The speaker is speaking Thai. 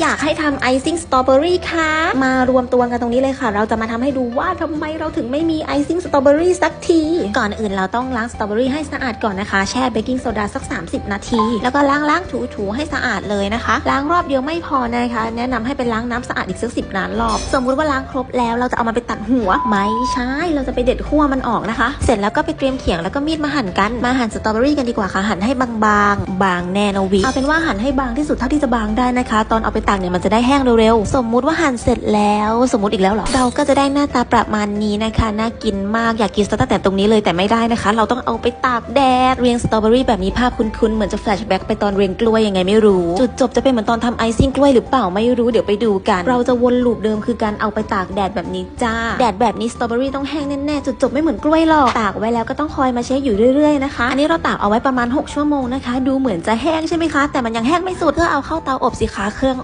อยากให้ทำไอซิ่งสตรอเบอรี่คะ มารวมตัวกันตรงนี้เลยค่ะ เราจะมาทำให้ดูว่าทำไมเราถึงไม่มีไอซิ่งสตรอเบอรี่สักที ก่อนอื่นเราต้องล้างสตรอเบอรี่ให้สะอาดก่อนนะคะ แช่เบกกิ้งโซดาสัก 30 นาที แล้วก็ล้างล้างถูถูให้สะอาดเลยนะคะ ล้างรอบเดียวไม่พอนะคะ แนะนำให้ไปล้างน้ำสะอาดอีกสักสิบล้านรอบ สมมุติว่าล้างครบแล้วเราจะเอามันไปตัดหัวไม่ใช่เราจะไปเด็ดขั้วมันออกนะคะ เสร็จแล้วก็ไปเตรียมเขียงแล้วก็มีดมาหั่นกันมาหั่นสตรอเบอรี่กันดีกว่าค่ะหั่นให้บางๆบางแน่นวิเอาเป็นว่าหั่นให้บางที่สุดเท่าที่จะบางได้นะคะ ตอนเอาไปตากเนี่ยมันจะได้แห้งเร็วๆ สมมุติว่าหั่นเสร็จแล้ว สมมติอีกแล้วหรอ เราก็จะได้หน้าตาประมาณนี้นะคะ น่ากินมาก อยากกินตั้งแต่ตรงนี้เลยแต่ไม่ได้นะคะ เราต้องเอาไปตากแดด เรียงสตรอเบอรี่แบบนี้ภาพคุ้นๆ เหมือนจะแฟลชแบ็กไปตอนเรียงกล้วยยังไงไม่รู้ จุดจบจะเป็นเหมือนตอนทำไอซิ่งกล้วยหรือเปล่าไม่รู้เดี๋ยวไปดูกัน เราจะวนลูปเดิมคือการเอาไปตากแดดแบบนี้จ้า แดดแบบนี้สตรอเบอรี่ต้องแห้งแน่ๆ จุดจบไม่เหมือนกล้วยหรอก ตากไว้แล้วก็ต้องคอยมาเช็คอยู่เรื่อยๆนะคะ อันนี้เราตากเอาไว้ประมาณ 6 ชั่วโมงนะคะ ดูเหมือนจะแห้งใช่ไหมคะ แต่มันยังแห้งไม่สุดเพื่อเอาเข้าเตาอบสิคะเครื่อง